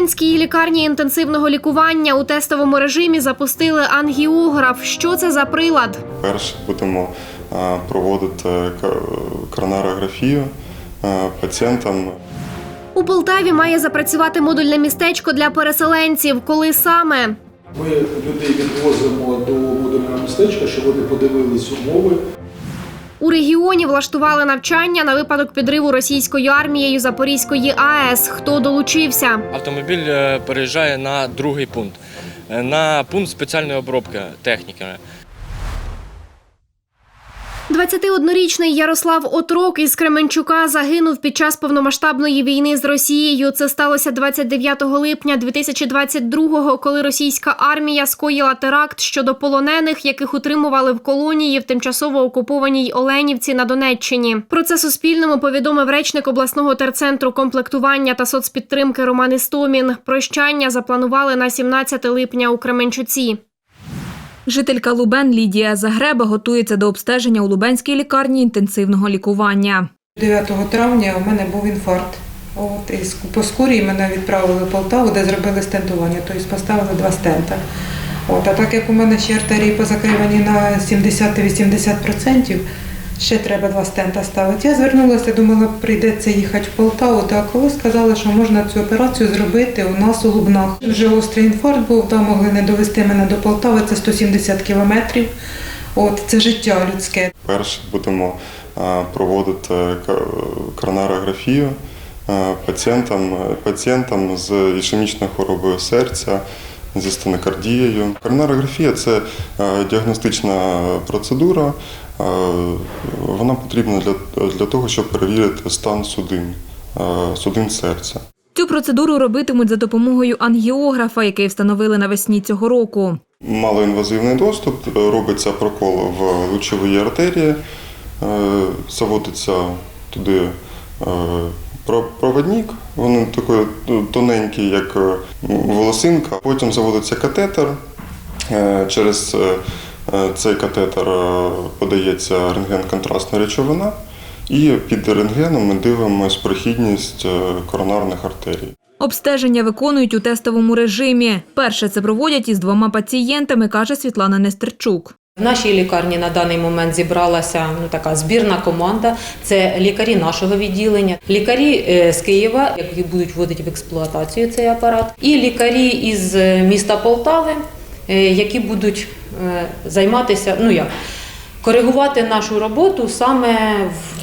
Лубенській лікарні інтенсивного лікування у тестовому режимі запустили ангіограф. Що це за прилад? Перше будемо е, проводити коронарографію е, пацієнтам. У Полтаві має запрацювати модульне містечко для переселенців. Коли саме? Ми людей відвозимо до модульного містечка, щоб вони подивились умови. У регіоні влаштували навчання на випадок підриву російською армією Запорізької АЕС. Хто долучився? Автомобіль е, переїжджає на другий пункт, е, на пункт спеціальної обробки техніками. 21-річний Ярослав Отрок із Кременчука загинув під час повномасштабної війни з Росією. Це сталося 29 липня 2022-го, коли російська армія скоїла теракт щодо полонених, яких утримували в колонії в тимчасово окупованій Оленівці на Донеччині. Про це Суспільному повідомив речник обласного терцентру комплектування та соцпідтримки Роман Істомін. Прощання запланували на 17 липня у Кременчуці. Жителька Лубен Лідія Загреба готується до обстеження у Лубенській лікарні інтенсивного лікування. 9 травня у мене був інфаркт. От, і по скурі мене відправили в Полтаву, де зробили стентування, тобто поставили два стента. От, а так як у мене ще артерії позакривані на 70-80%, ще треба два стента ставити. Я звернулася, думала, прийдеться їхати в Полтаву, та коли сказали, що можна цю операцію зробити у нас у Лубнах. Вже гострий інфаркт був, там могли не довести мене до Полтави, це 170 кілометрів. От, це життя людське. Перше будемо е, проводити ка- коронарографію е, пацієнтам, пацієнтам з ішемічною хворобою серця. Зі стенокардією. Коронарографія це е, діагностична процедура. Е, Вона потрібна для, для того, щоб перевірити стан судин, е, судин серця. Цю процедуру робитимуть за допомогою ангіографа, який встановили навесні цього року. Малоінвазивний доступ, робиться прокол в лучовій артерії, заводиться туди проводник, він такий ну, тоненький, як е, волосинка. Потім заводиться катетер. Е, Через е, цей катетер подається рентген-контрастна речовина, і під рентгеном ми дивимося прохідність коронарних артерій. Обстеження виконують у тестовому режимі. Перше це проводять із двома пацієнтами, каже Світлана Нестерчук. В нашій лікарні на даний момент зібралася ну така збірна команда. Це лікарі нашого відділення, лікарі е, з Києва, які будуть вводити в експлуатацію цей апарат, і лікарі із е, міста Полтави, е, які будуть займатися, ну як коригувати нашу роботу саме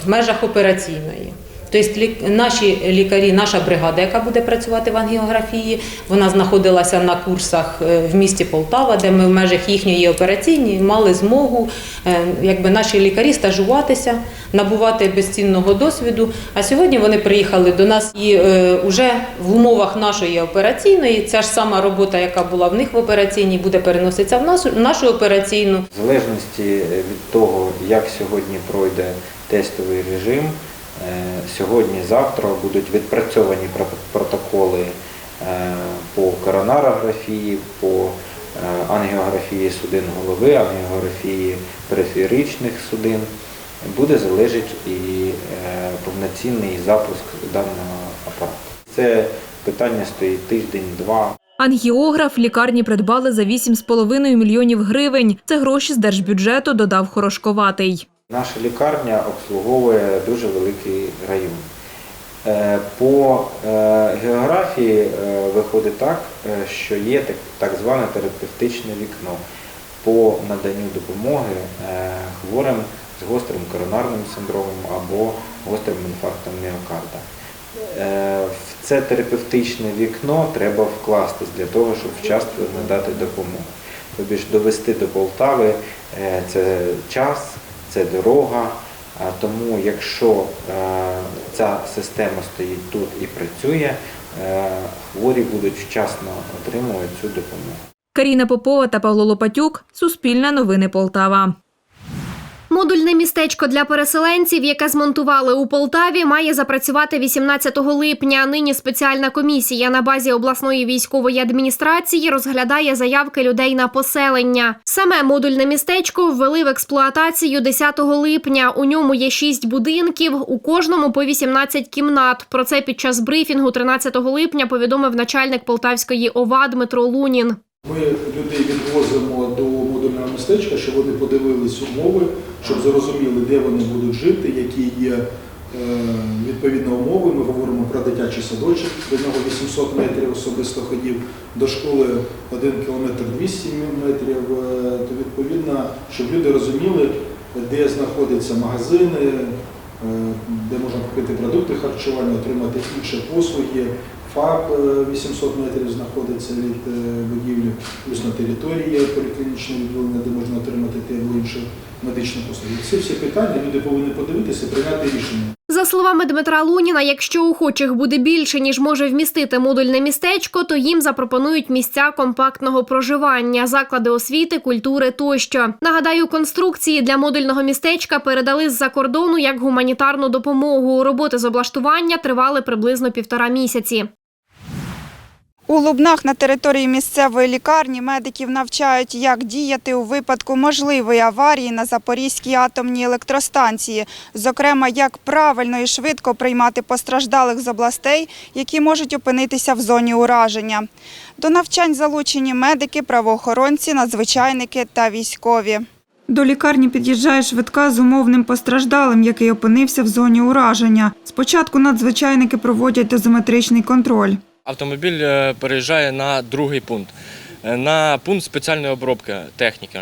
в межах операційної. Тобто наші лікарі, наша бригада, яка буде працювати в ангіографії, вона знаходилася на курсах е, в місті Полтава, де ми в межах їхньої операційної мали змогу, е, якби наші лікарі стажуватися, набувати безцінного досвіду. А сьогодні вони приїхали до нас і вже в умовах нашої операційної ця ж сама робота, яка була в них в операційній, буде переноситися в нашу, в нашу операційну. В залежності від того, як сьогодні пройде тестовий режим, е, сьогодні-завтра будуть відпрацьовані протоколи е, по коронарографії, по е, ангіографії судин голови, ангіографії периферичних судин. Буде залежати і е, повноцінний запуск даного апарату. Це питання стоїть тиждень-два. Ангіограф лікарні придбали за 8,5 мільйонів гривень. Це гроші з держбюджету, додав Хорошковатий. Наша лікарня обслуговує дуже великий район. Е, По е, географії е, виходить так, що є так, зване терапевтичне вікно по наданню допомоги хворим з гострим коронарним синдромом або гострим інфарктом міокарда. В це терапевтичне вікно треба вкластись для того, щоб вчасно надати допомогу. Тобі ж довести до Полтави це час, це дорога. Тому, якщо е, ця система стоїть тут і працює, е, хворі будуть вчасно отримувати цю допомогу. Каріна Попова та Павло Лопатюк. Суспільне новини Полтава. Модульне містечко для переселенців, яке змонтували у Полтаві, має запрацювати 18 липня. Нині спеціальна комісія на базі обласної військової адміністрації розглядає заявки людей на поселення. Саме модульне містечко ввели в експлуатацію 10 липня. У ньому є шість будинків, у кожному по 18 кімнат. Про це під час брифінгу 13 липня повідомив начальник Полтавської ОВА Дмитро Лунін. Ми людей відвозимо містечка, щоб вони подивились умови, щоб зрозуміли, де вони будуть жити, які є відповідно відповідні умови. Ми говоримо про дитячий садочок, до нього 800 метрів особисто ходів, до школи 1 кілометр 200 метрів. Е, То відповідно, щоб люди розуміли, де знаходяться магазини, е, де можна купити продукти харчування, отримати інші послуги. ФАП е, 800 метрів знаходиться від е, будівлі, плюс на території є поліклінічне відділення, де можна отримати ті або інші медичні послуги. Ці всі питання люди повинні подивитися прийняти рішення. За словами Дмитра Луніна, якщо охочих буде більше, ніж може вмістити модульне містечко, то їм запропонують місця компактного проживання, заклади освіти, культури тощо. Нагадаю, конструкції для модульного містечка передали з-за кордону як гуманітарну допомогу. Роботи з облаштування тривали приблизно півтора місяці. У Лубнах на території місцевої лікарні медиків навчають, як діяти у випадку можливої аварії на Запорізькій атомній електростанції, зокрема, як правильно і швидко приймати постраждалих з областей, які можуть опинитися в зоні ураження. До навчань залучені медики, правоохоронці, надзвичайники та військові. До лікарні під'їжджає швидка з умовним постраждалим, який опинився в зоні ураження. Спочатку надзвичайники проводять дозиметричний контроль. Автомобіль е, переїжджає на другий пункт, е, на пункт спеціальної обробки техніки.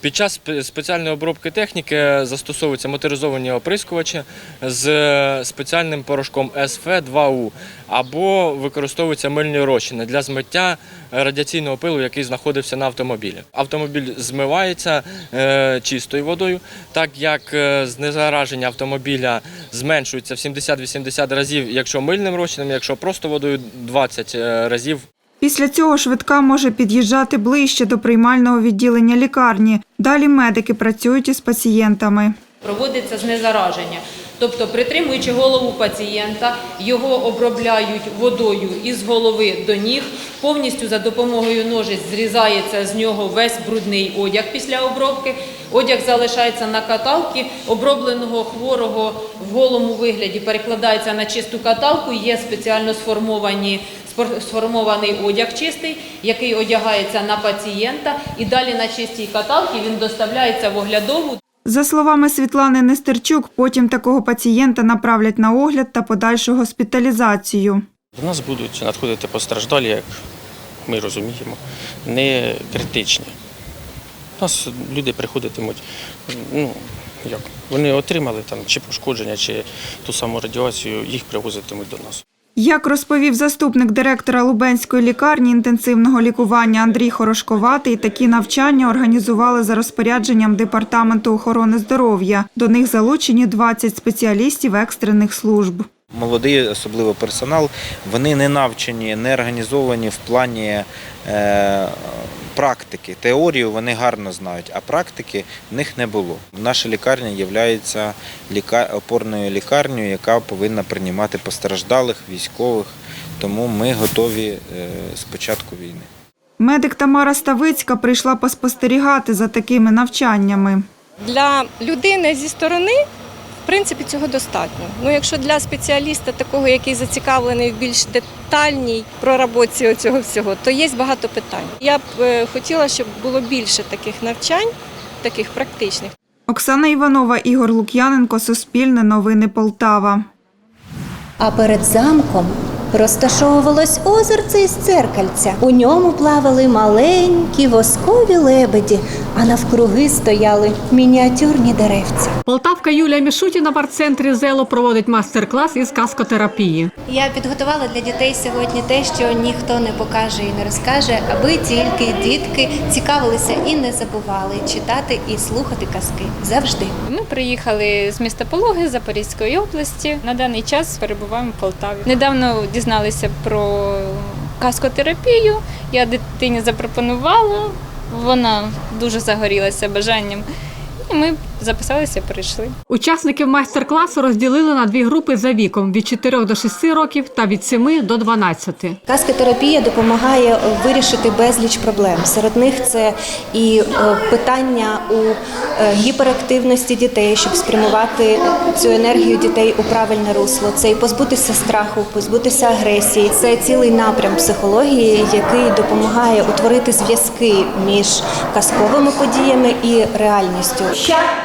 Під час спеціальної обробки техніки застосовуються моторизовані оприскувачі з е, спеціальним порошком СФ2У або використовуються мильні розчини для змиття радіаційного пилу, який знаходився на автомобілі. Автомобіль змивається е, чистою водою, так як е, знезараження автомобіля зменшується в 70-80 разів, якщо мильним розчином, якщо просто водою 20 е, разів Після цього швидка може під'їжджати ближче до приймального відділення лікарні. Далі медики працюють із пацієнтами. Проводиться знезараження. Тобто, притримуючи голову пацієнта, його обробляють водою із голови до ніг. Повністю за допомогою ножиць зрізається з нього весь брудний одяг після обробки. Одяг залишається на каталці, обробленого хворого в голому вигляді перекладається на чисту каталку. Є спеціально сформовані сформований одяг чистий, який одягається на пацієнта, і далі на чистій каталці він доставляється в оглядову. За словами Світлани Нестерчук, потім такого пацієнта направлять на огляд та подальшу госпіталізацію. До нас будуть надходити постраждалі, як ми розуміємо, не критичні. У нас люди приходитимуть, ну, як, вони отримали там чи пошкодження, чи ту саму радіацію, їх привозитимуть до нас. Як розповів заступник директора Лубенської лікарні інтенсивного лікування Андрій Хорошковатий, такі навчання організували за розпорядженням Департаменту охорони здоров'я. До них залучені 20 спеціалістів екстрених служб. Молодий, особливо персонал, вони не навчені, не організовані в плані е, практики. Теорію вони гарно знають, а практики в них не було. Наша лікарня є ліка... опорною лікарнею, яка повинна приймати постраждалих, військових. Тому ми готові е, з початку війни. Медик Тамара Ставицька прийшла поспостерігати за такими навчаннями. Для людини зі сторони, принципі, цього достатньо. Ну, якщо для спеціаліста, такого, який зацікавлений в більш детальній проработці цього всього, то є багато питань. Я б е, хотіла, щоб було більше таких навчань, таких практичних. Оксана Іванова, Ігор Лук'яненко, Суспільне новини Полтава. А перед замком розташовувалось озерце із церкальця. У ньому плавали маленькі воскові лебеді, а навкруги стояли мініатюрні деревця. Полтавка Юлія Мішутіна в арт-центрі ЗЕЛО проводить майстер-клас із каскотерапії. Я підготувала для дітей сьогодні те, що ніхто не покаже і не розкаже, аби тільки дітки цікавилися і не забували читати і слухати казки завжди. Ми приїхали з міста Пологи Запорізької області. На даний час перебуваємо в Полтаві. Недавно дізналися про каскотерапію. Я дитині запропонувала. Вона дуже загорілася бажанням. І ми записалися, прийшли. Учасників майстер-класу розділили на дві групи за віком від 4 до 6 років та від 7 до 12. Казкотерапія допомагає вирішити безліч проблем. Серед них це і е, питання у е, гіперактивності дітей, щоб спрямувати цю енергію дітей у правильне русло. Це і позбутися страху, позбутися агресії. Це цілий напрям психології, який допомагає утворити зв'язки між казковими подіями і реальністю.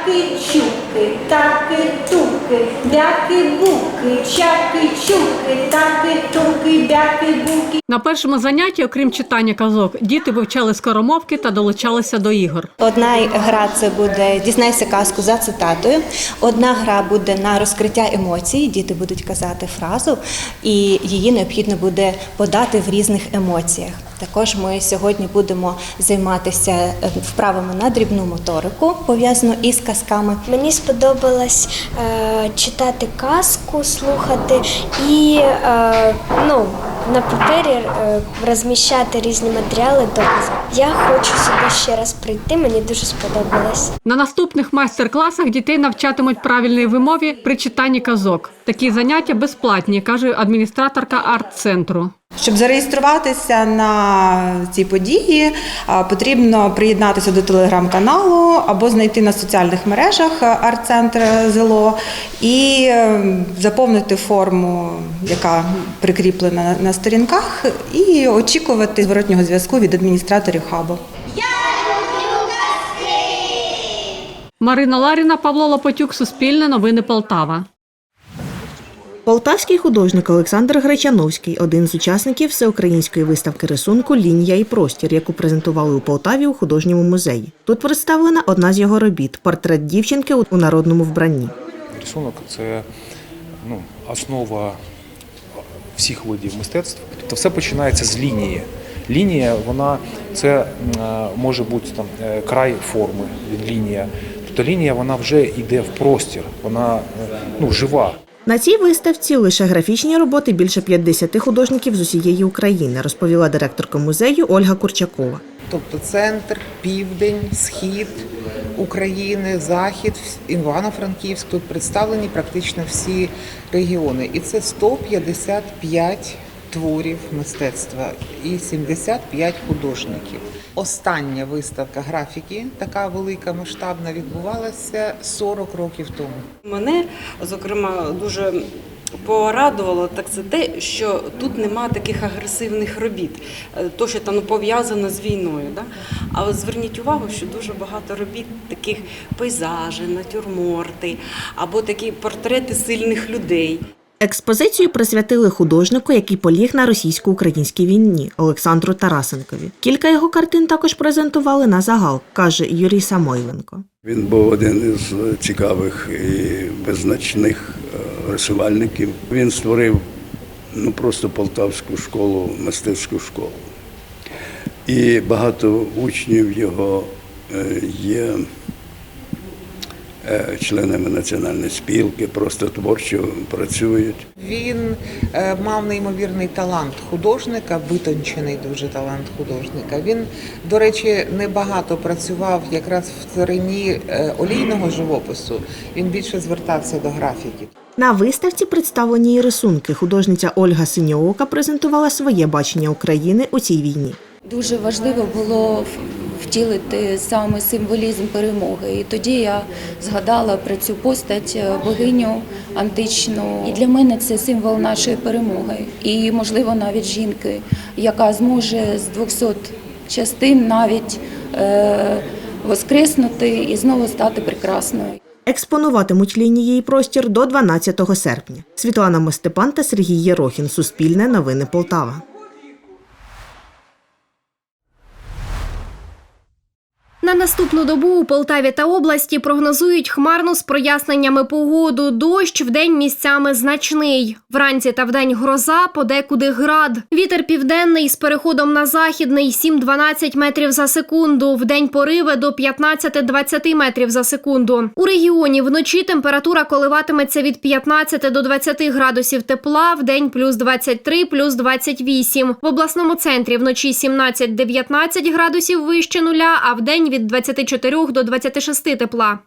Чаки чуки, таки туки, бяки буки, чаки чуки, таки туки, бяки буки. На першому занятті, окрім читання казок, діти вивчали скоромовки та долучалися до ігор. Одна гра це буде дізнайся казку за цитатою. Одна гра буде на розкриття емоцій. Діти будуть казати фразу, і її необхідно буде подати в різних емоціях. Також ми сьогодні будемо займатися е, вправами на дрібну моторику, пов'язану із казками. Мені сподобалось е, читати казку, слухати і е, ну, на папері е, розміщати різні матеріали докази. Я хочу сюди ще раз прийти, мені дуже сподобалось. На наступних майстер-класах дітей навчатимуть правильній вимові при читанні казок. Такі заняття безплатні, каже адміністраторка арт-центру. Щоб зареєструватися на ці події, потрібно приєднатися до телеграм-каналу або знайти на соціальних мережах арт-центр ЗЕЛО і е, заповнити форму, яка прикріплена на- на сторінках, і очікувати зворотнього зв'язку від адміністраторів хабу. Марина Ларіна, Павло Лопатюк, Суспільне новини Полтава. Полтавський художник Олександр Гречановський один з учасників всеукраїнської виставки рисунку Лінія і простір, яку презентували у Полтаві у художньому музеї. Тут представлена одна з його робіт портрет дівчинки у народному вбранні. Рисунок це ну, основа всіх видів мистецтв. Тобто все починається з лінії. Лінія, вона це е, може бути там е, край форми, лінія. Тобто лінія вона вже йде в простір, вона е, ну, жива. На цій виставці лише графічні роботи більше 50 художників з усієї України, розповіла директорка музею Ольга Курчакова. Тобто центр, південь, схід України, захід, Івано-Франківськ. Тут представлені практично всі регіони. І це 155 творів мистецтва і 75 художників. Остання виставка графіки, така велика масштабна, відбувалася 40 років тому. Мене, зокрема, дуже порадувало так це те, що тут нема таких агресивних робіт, е, то, що там пов'язано з війною. Да? А от зверніть увагу, що дуже багато робіт таких пейзажі, натюрморти або такі портрети сильних людей. Експозицію присвятили художнику, який поліг на російсько-українській війні Олександру Тарасенкові. Кілька його картин також презентували на загал, каже Юрій Самойленко. Він був один із цікавих і визначних рисувальників. Він створив ну, просто полтавську школу, мистецьку школу. І багато учнів його е, є членами національної спілки, просто творчо працюють. Він е, мав неймовірний талант художника, витончений дуже талант художника. Він, до речі, небагато працював якраз в царині е, олійного живопису. Він більше звертався до графіки. На виставці представлені і рисунки. Художниця Ольга Синьоока презентувала своє бачення України у цій війні. Дуже важливо було втілити саме символізм перемоги. І тоді я згадала про цю постать е, богиню античну. І для мене це символ нашої перемоги. І, можливо, навіть жінки, яка зможе з 200 частин навіть е, воскреснути і знову стати прекрасною. Експонуватимуть лінії і простір до 12 серпня. Світлана Мостепан та Сергій Єрохін. Суспільне новини Полтава. На наступну добу у Полтаві та області прогнозують хмарну з проясненнями погоду. Дощ вдень місцями значний. Вранці та вдень гроза, подекуди град. Вітер південний з переходом на західний 7-12 метрів за секунду. Вдень пориви до 15-20 метрів за секунду. У регіоні вночі температура коливатиметься від 15 до 20 градусів тепла, вдень плюс 23, плюс 28. В обласному центрі вночі 17-19 градусів вище нуля, а вдень від 24 до 26 тепла.